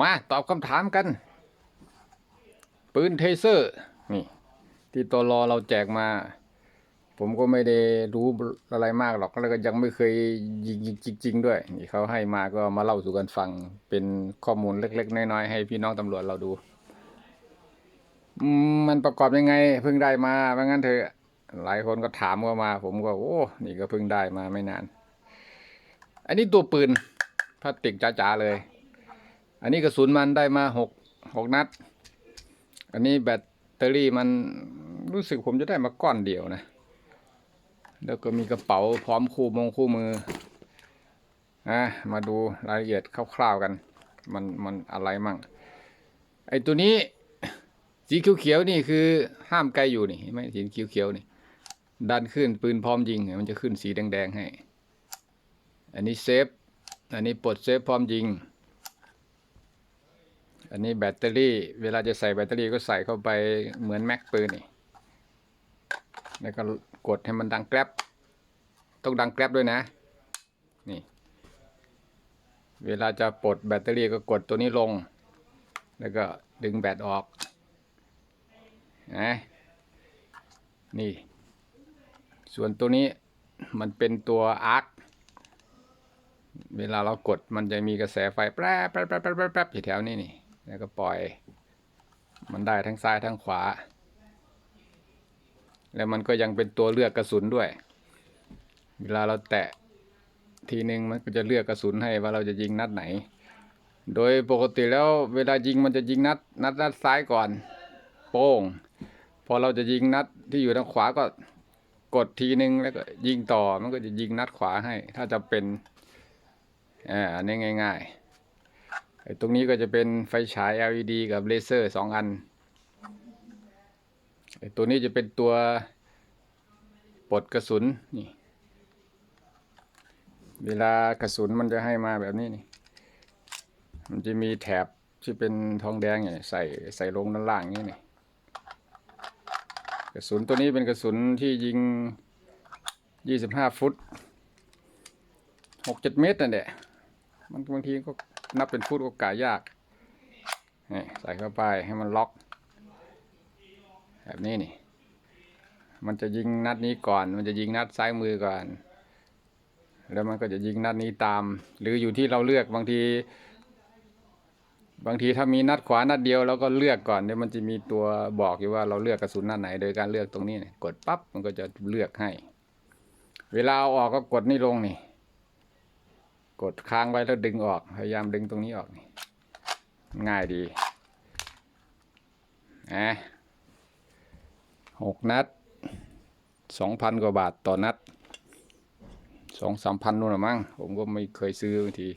มาตอบคำถามกัน ปืนเทเซอร์ นี่ ที่ตลอเราแจกมา ผมก็ไม่ได้รู้อะไรมากหรอก แล้วก็ยังไม่เคยยิงจริง ๆ ด้วย นี่เขาให้มาก็มาเล่าสู่กันฟัง เป็นข้อมูลเล็ก ๆ น้อย ๆ ให้พี่น้องตำรวจเราดูมมันประกอบยังไง เพิ่งได้มาว่างั้นเถอะ หลายคนก็ถามก็มา ผมก็ โอ้ นี่ก็เพิ่งได้มาไม่นาน อันนี้ตัวปืนพลาสติกจ๋าๆเลย อันนี้กระสุนมันได้มาหกหกนัด อันนี้แบตเตอรี่มันรู้สึกผมจะได้มาก้อนเดียวนะ แล้วก็มีกระเป๋าพร้อมคู่มงคู่มืออะมาดูรายละเอียดคร่าวๆกัน มันมันอะไรมั่ง ไอตัวนี้สีเขียวๆนี่คือห้ามไกลอยู่นี่เห็นไหมสีเขียวๆนี่ดันขึ้นปืนพร้อมยิง มันจะขึ้นสีแดงๆให้ อันนี้เซฟ อันนี้ปลดเซฟพร้อมยิง อันนี้แบตเตอรี่ เวลาจะใส่แบตเตอรี่ก็ใส่เข้าไปเหมือนแม็กปืนนี่ แล้วก็กดให้มันดังแกรบต้องดังแกรบด้วยนะ นี่ เวลาจะปลดแบตเตอรี่ก็กดตัวนี้ลง แล้วก็ดึงแบตออกนะนี่ ส่วนตัวนี้มันเป็นตัวอาร์ค เวลาเรากดมันจะมีกระแสไฟแป๊บแป๊บแป๊บแป๊บแป๊บแป๊บอยู่แถวนี้นี่ แล้วก็ปล่อย มันได้ทั้งซ้ายทั้งขวา แล้วมันก็ยังเป็นตัวเลือกกระสุนด้วย เวลาเราแตะทีหนึ่งมันก็จะเลือกกระสุนให้ว่าเราจะยิงนัดไหน โดยปกติแล้วเวลายิงมันจะยิงนัดนัดด้านซ้ายก่อน โป้ง พอเราจะยิงนัดที่อยู่ทางขวาก็กดทีหนึ่งแล้วก็ยิงต่อมันก็จะยิงนัดขวาให้ ถ้าจะเป็นอ่าอันนี้ง่าย ๆ ไอ้ตรงนี้ก็จะเป็นไฟฉาย LED กับเลเซอร์สองอัน ไอ้ตัวนี้จะเป็นตัวปลดกระสุนนี่ เวลากระสุนมันจะให้มาแบบนี้นี่ มันจะมีแถบที่เป็นทองแดงเนี่ยใส่ใส่ลงด้านล่างนี่นี่กระสุนตัวนี้เป็นกระสุนที่ยิง 25 ฟุต 6-7 เมตรนั่นแหละมันบางทีก็ นับเป็นฟุตก็กาสยากนี่ใส่เข้าไปให้มันล็อก แบบนี้นี่ มันจะยิงนัดนี้ก่อน มันจะยิงนัดซ้ายมือก่อน แล้วมันก็จะยิงนัดนี้ตาม หรืออยู่ที่เราเลือกบางที บางทีถ้ามีนัดขวานัดเดียวเราก็เลือกก่อนเดี๋ยวมันจะมีตัวบอกอยู่ว่าเราเลือกกระสุนนัดไหน โดยการเลือกตรงนี้เนี่ยกดปั๊บมันก็จะเลือกให้ เวลาเอาออกก็กดนี่ลงนี่ กดค้างไว้แล้วดึงออก พยายามดึงตรงนี้ออกนี่ง่ายดีนะหกนัดสองพันกว่าบาทต่อนัดสองสามพันนู่นหรือมั้งผมก็ไม่เคยซื้อบางที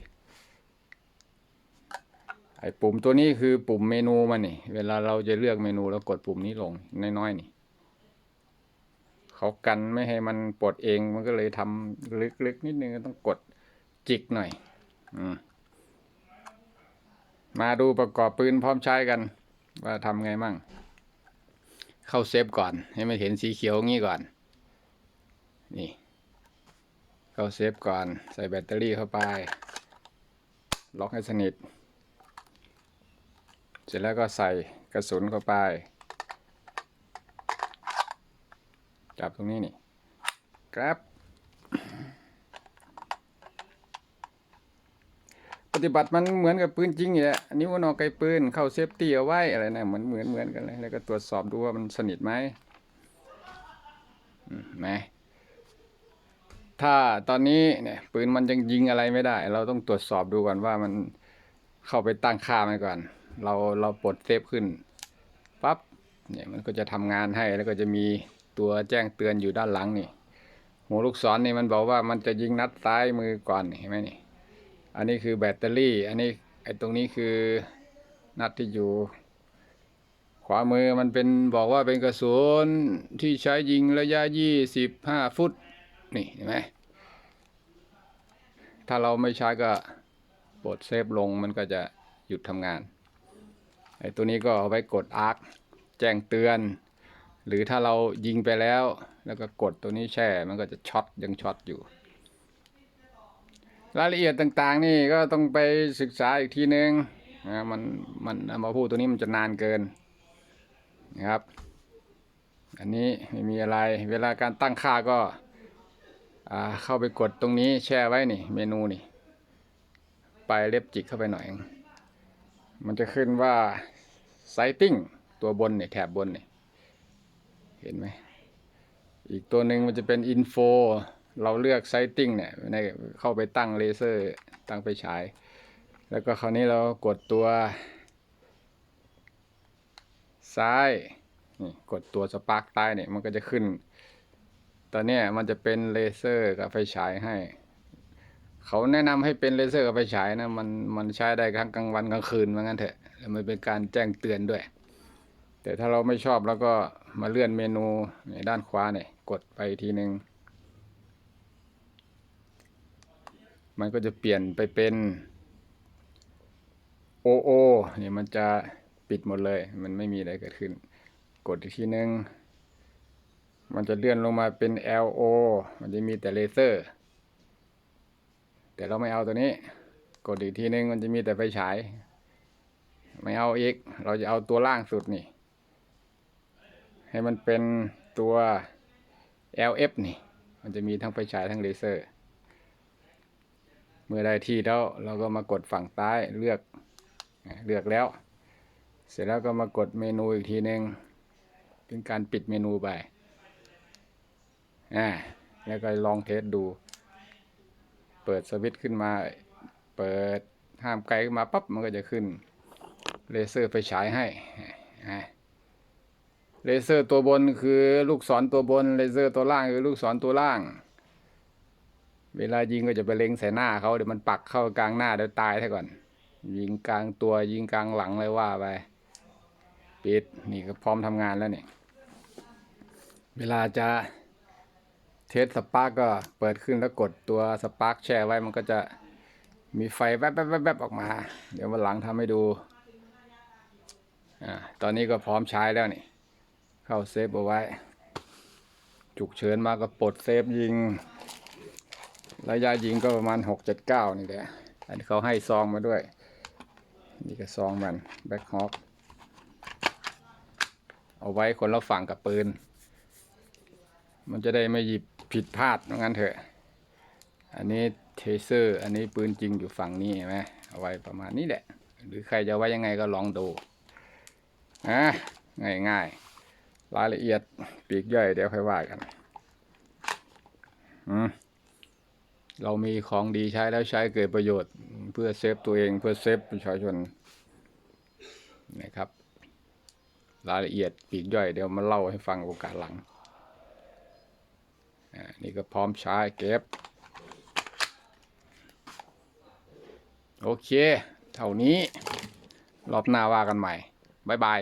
ไอ้ปุ่มตัวนี้คือปุ่มเมนูมันนี่ เวลาเราจะเลือกเมนูแล้วกดปุ่มนี้ลงน้อยๆนี่เขากันไม่ให้มันปลดเองมันก็เลยทำลึกๆนิดนึงต้องกด จิกหน่อยอมมาดูประกอบปืนพร้อมใช้กัน ว่าทำไงมั่ง เข้าเซฟก่อน ให้มันเห็นสีเขียวงี้ก่อน นี่ เข้าเซฟก่อน ใส่แบตเตอรี่เข้าไป ล็อกให้สนิท เสร็จแล้วก็ใส่กระสุนเข้าไป จับตรงนี้นี่ครับ ฏิบัติมันเหมือนกับปืนจริงอยู่แหละนิ้วนอกไกลปืนเข้าเซฟตี้เอาไว้อะไรนะเหมือนเหมือนเหมือนกันเลยแล้วก็ตรวจสอบดูว่ามันสนิทไหมอืมไหมถ้าตอนนี้เนี่ยปืนมันยังยิงอะไรไม่ได้ เราต้องตรวจสอบดูก่อนว่ามันเข้าไปตั้งค่าไว้ก่อน เราเราปลดเซฟขึ้นปั๊บเนี่ยมันก็จะทำงานให้แล้วก็จะมีตัวแจ้งเตือนอยู่ด้านหลังนี่หัวลูกศรนนี่มันบอกว่ามันจะยิงนัดซ้ายมือก่อนเห็นไหมนี่ อันนี้คือแบตเตอรี่ อันนี้ไอ้ตรงนี้คือนัดที่อยู่ ขวามือมันเป็นบอกว่าเป็นกระสุนที่ใช้ยิงระยะยี่สิบห้าฟุต นี่เห็นไหมถ้าเราไม่ใช้ก็ปลดเซฟลงมันก็จะหยุดทำงาน ไอ้ตัวนี้ก็เอาไว้กดอาร์คแจ้งเตือน หรือถ้าเรายิงไปแล้ว แล้วก็กดตัวนี้แช่ มันก็จะช็อตยังช็อตอยู่ รายละเอียดต่างๆ นี่ก็ต้องไปศึกษาอีกทีนึงนะมันมันมาพูดตัวนี้มันจะนานเกินนะครับ อันนี้ไม่มีอะไรเวลาการตั้งค่าก็อ่าเข้าไปกดตรงนี้แช่ไว้นี่ เมนูนี่ ไปเล็บจิกเข้าไปหน่อย มันจะขึ้นว่า Sighting ตัวบนเนี่ยแถบบนเนี่ยเห็นไหมอีกตัวหนึ่งมันจะเป็น Info เราเลือก Sighting เนี่ยในเข้าไปตั้งเลเซอร์ตั้งไปฉาย แล้วก็คราวนี้เรากดตัว ซ้ายนี่กดตัวสปาร์กใต้เนี่ยมันก็จะขึ้น ตอนนี้มันจะเป็นเลเซอร์กับไฟฉายให้ เขาแนะนำให้เป็นเลเซอร์กับไฟฉายนะมันมันใช้ได้ทั้งกลางวันกลางคืนเหมือนกันเถอะแล้วมันเป็นการแจ้งเตือนด้วย แต่ถ้าเราไม่ชอบแล้วก็มาเลื่อนเมนูในด้านขวาเนี่ยกดไปทีหนึ่ง มันก็จะเปลี่ยนไปเป็นโอโอเนี่ยมันจะปิดหมดเลย มันไม่มีอะไรเกิดขึ้น กดอีกทีนึง มันจะเลื่อนลงมาเป็น LO มันจะมีแต่เลเซอร์ แต่เราไม่เอาตัวนี้ กดอีกทีนึงมันจะมีแต่ไฟฉาย ไม่เอาอีก เราจะเอาตัวล่างสุดนี่ ให้มันเป็นตัว LF นี่ มันจะมีทั้งไฟฉายทั้งเลเซอร์ เมื่อได้ที่แล้วเราก็มากดฝั่งใต้เลือกเลือกแล้ว เสร็จแล้วก็มากดเมนูอีกทีหนึ่งเป็นการปิดเมนูไปอ่าแล้วก็ลองเทสดู เปิดสวิตช์ขึ้นมา เปิดห้ามไกลขึ้นมาปั๊บมันก็จะขึ้นเลเซอร์ไฟฉายให้เลเซอร์ตัวบนคือลูกศรตัวบนเลเซอร์ตัวล่างคือลูกศรตัวล่าง เวลายิงก็จะไปเล็งใส่หน้าเขาเดี๋ยวมันปักเข้ากลางหน้าเดี๋ยวตายซะก่อน ยิงกลางตัวยิงกลางหลังเลยว่าไปปิดนี่ก็พร้อมทำงานแล้วเนี่ยเวลาจะเทสสปาร์กก็เปิดขึ้นแล้วกดตัวสปาร์กแช่ไว้มันก็จะมีไฟแวบแวบแวบแวบออกมา เดี๋ยววันหลังทำให้ดูอ่าตอนนี้ก็พร้อมใช้แล้วนี่ เข้าเซฟเอาไว้ ฉุกเฉินมาก็ปลดเซฟยิง ระยะยิงก็ประมาณหกเจ็ดเก้านี่แหละ อันนี้เขาให้ซองมาด้วย นี่ก็ซองมันแบ็คฮอ k เอาไว้คนละฝั่งกับปืน มันจะได้ไม่หยิบผิดพลาดงั้นเถอะ อันนี้เทเซอร์ อันนี้ปืนจริงอยู่ฝั่งนี้เห็นไหมเอาไว้ประมาณนี้แหละ หรือใครจะไว้ยังไงก็ลองดูอะง่ายง่ายๆรายละเอียดปีกย่อยเดี๋ยวค่อยว่ากัน อืม เรามีของดีใช้แล้วใช้เกิดประโยชน์ เพื่อเซฟตัวเองเพื่อเซฟประชาชนนะครับ รายละเอียดปีกย่อยเดี๋ยวมาเล่าให้ฟังโอกาสหลังอ่านี่ก็พร้อมใช้เก็บ โอเค เท่านี้ รอบหน้าว่ากันใหม่ บ๊ายบาย